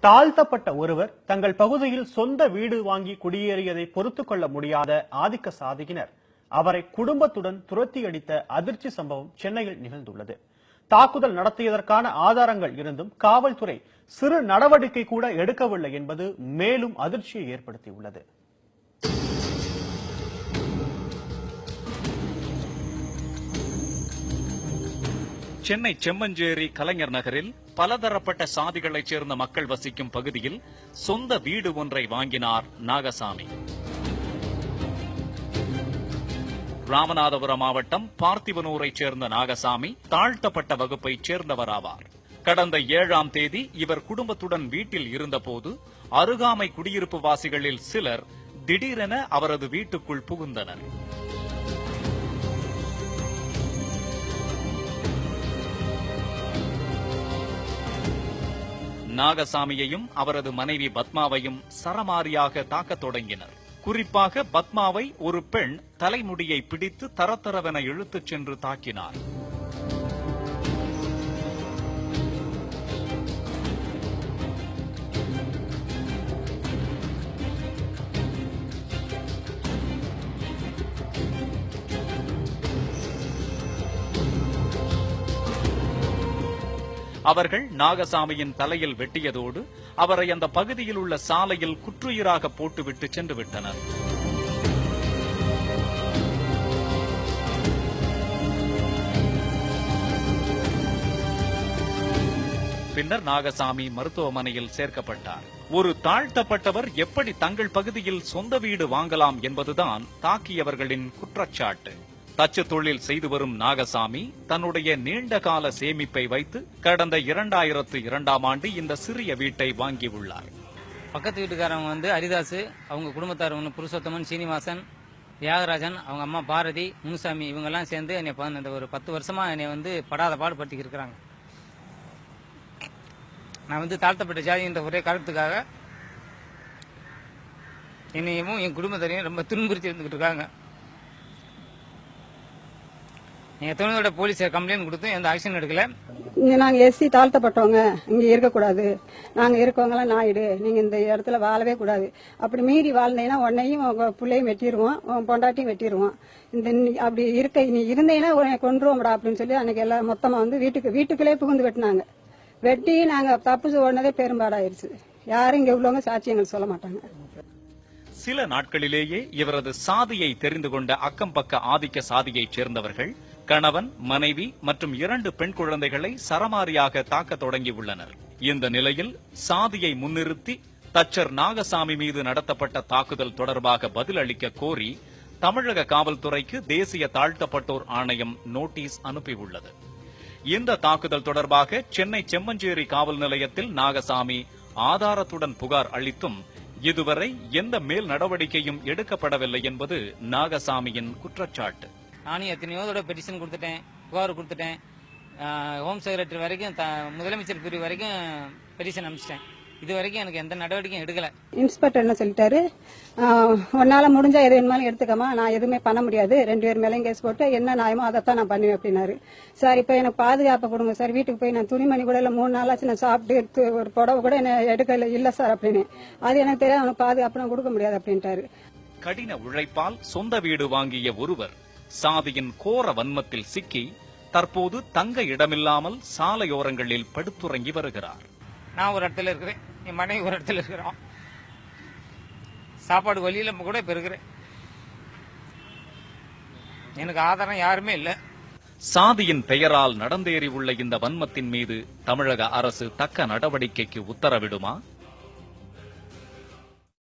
தாழ்த்தப்பட்ட ஒருவர் தங்கள் பகுதியில் சொந்த வீடு வாங்கி குடியேறியதை பொறுத்துக் கொள்ள முடியாத ஆதிக்க சாதியினர். அவரை குடும்பத்துடன் துரத்தி அடித்த அதிர்ச்சி சம்பவம் சென்னையில் நிகழ்ந்துள்ளது. தாக்குதல் நடத்தியதற்கான ஆதாரங்கள் இருந்தும் காவல்துறை சிறு நடவடிக்கை கூட எடுக்கவில்லை என்பது மேலும் அதிர்ச்சியை ஏற்படுத்தியுள்ளது. சென்னை செம்மஞ்சேரி கலைஞர் நகரில் பலதரப்பட்ட சாதிகளைச் சேர்ந்த மக்கள் வசிக்கும் பகுதியில் சொந்த வீடு ஒன்றை வாங்கினார் நாகசாமி. ராமநாதபுரம் மாவட்டம் பார்த்திவனூரைச் சேர்ந்த நாகசாமி தாழ்த்தப்பட்ட வகுப்பைச் சேர்ந்தவர் ஆவார். கடந்த ஏழாம் தேதி இவர் குடும்பத்துடன் வீட்டில் இருந்தபோது அருகாமை குடியிருப்பு வாசிகளில் சிலர் திடீரென அவரது வீட்டுக்குள் புகுந்தனர். நாகசாமியையும் அவரது மனைவி பத்மாவையும் சரமாரியாக தாக்கத் தொடங்கினர். குறிப்பாக பத்மாவை ஒரு பெண் தலைமுடியை பிடித்து தரத்தரவென இழுத்துச் சென்று தாக்கினார். அவர்கள் நாகசாமியின் தலையில் வெட்டியதோடு அவரை அந்த பகுதியில் உள்ள சாலையில் குற்றுயிராக போட்டுவிட்டு சென்று விட்டனர். பின்னர் நாகசாமி மருத்துவமனையில் சேர்க்கப்பட்டார். ஒரு தாழ்த்தப்பட்டவர் எப்படி தங்கள் பகுதியில் சொந்த வீடு வாங்கலாம் என்பதுதான் தாக்கியவர்களின் குற்றச்சாட்டு. தச்சு தொழில் செய்து வரும் நாகசாமி தன்னுடைய நீண்ட கால சேமிப்பை வைத்து கடந்த இரண்டாயிரத்து இரண்டாம் ஆண்டு இந்த சிறிய வீட்டை வாங்கியுள்ளார். பக்கத்து வீட்டுக்காரவங்க வந்து ஹரிதாஸ் அவங்க குடும்பத்தார் ஒன்று புருஷோத்தமன் சீனிவாசன் தியாகராஜன் அவங்க அம்மா பாரதி முனுசாமி இவங்கெல்லாம் சேர்ந்து என்னை ப- ஒரு பத்து வருஷமா என்னை வந்து படாத பாடுபடுத்தி இருக்கிறாங்க. நான் வந்து தாழ்த்தப்பட்ட ஜாதின்ற ஒரே காரணத்துக்காக என்னையும் என் குடும்பத்தரையும் ரொம்ப துன்புறுத்தி இருந்துகிட்டு இருக்காங்க. எங்கள் துணியோட போலீஸ் கம்ப்ளைண்ட் கொடுத்தும் எந்த ஆக்ஷன் எடுக்கல. இங்க நாங்க எஸ்சி தாழ்த்தப்பட்டவங்க. இங்க இருக்கக்கூடாது. நாங்க இருக்கவங்களாம் நாயுடு. நீங்க இந்த இடத்துல வாழவே கூடாது. அப்படி மீறி வாழ்ந்தீங்கன்னா உன்னையும் உங்க பிள்ளையும் வெட்டிடுவோம் உன் பொண்டாட்டியும் வெட்டிடுவோம் இந்த நீ அப்படி இருக்க நீ இருந்தீங்கன்னா உன்னை கொன்றுவோம்டா அப்படின்னு சொல்லி அன்னைக்கு எல்லாம் மொத்தமா வந்து வீட்டுக்கு வீட்டுக்குள்ளே புகுந்து வெட்டினாங்க. வெட்டி நாங்க தப்பு ஓடினதே பெரும்பாடாயிருச்சு. யாரும் இங்க உள்ளவங்க சாட்சி எங்களுக்கு சொல்ல மாட்டாங்க. சில நாட்களிலேயே இவரது சாதியை தெரிந்து கொண்ட அக்கம் பக்க ஆதிக்க சாதியைச் சேர்ந்தவர்கள் கணவன் மனைவி மற்றும் இரண்டு பெண் குழந்தைகளை சரமாரியாக தாக்கத் தொடங்கியுள்ளனர் இந்த நிலையில் சாதியை முன்னிறுத்தி தச்சர் நாகசாமி மீது நடத்தப்பட்ட தாக்குதல் தொடர்பாக பதிலளிக்க கோரி தமிழக காவல்துறைக்கு தேசிய தாழ்த்தப்பட்டோர் ஆணையம் நோட்டீஸ் அனுப்பியுள்ளது. இந்த தாக்குதல் தொடர்பாக சென்னை செம்மஞ்சேரி காவல் நிலையத்தில் நாகசாமி ஆதாரத்துடன் புகார் அளித்தும் இதுவரை எந்த மேல் நடவடிக்கையும் எடுக்கப்படவில்லை என்பது நாகசாமியின் குற்றச்சாட்டு. நானும் எத்தனையோ தடவை பெட்டிஷன் கொடுத்துட்டேன் புகார் கொடுத்துட்டேன். ஹோம் செக்ரட்டரி வரைக்கும் த முதலமைச்சர் பிரிவு வரைக்கும் பெட்டிஷன் அனுப்பிச்சிட்டேன். இது வரைக்கும் எனக்கு எந்த நடவடிக்கையும் எடுக்கல. இன்ஸ்பெக்டர் என்ன சொல்லிட்டாரு? உன்னால முடிஞ்சா எது வேணுமாலும் எடுத்துக்கமா நான் எதுவுமே பண்ண முடியாது. ரெண்டு பேர் மேலேயும் கேஸ் போட்டு என்ன நியாயமோ அதைத்தான் நான் பண்ணுவேன் அப்படின்னாரு. சார் இப்போ எனக்கு பாதுகாப்பு கொடுங்க சார். வீட்டுக்கு போய் நான் துணிமணி கூட இல்லை மூணு நாளாச்சு நான் சாப்பிட்டு எடுத்து ஒரு புடவை கூட என்ன எடுக்கல இல்லை சார் அப்படின்னு. அது எனக்கு தெரியாது அவனுக்கு பாதுகாப்பு நான் கொடுக்க முடியாது அப்படின்ட்டாரு. கடின உழைப்பால் சொந்த வீடு வாங்கிய ஒருவர் சாதியின் கோர வன்மத்தில் சிக்கி தற்போது தங்க இடமில்லாமல் சாலையோரங்களில் படுத்துறங்கி வருகிறார். நான் ஒரு இடத்துல இருக்கிறேன். என் மனைவி ஒரு இடத்துல இருக்கிறோம் சாப்பாடு வழியில கூட இப்போ இருக்கிறேன். எனக்கு ஆதாரம் யாருமே இல்லை. சாதியின் பெயரால் நடந்தேறி உள்ள இந்த வன்மத்தின் மீது தமிழக அரசு தக்க நடவடிக்கைக்கு உத்தரவிடுமா?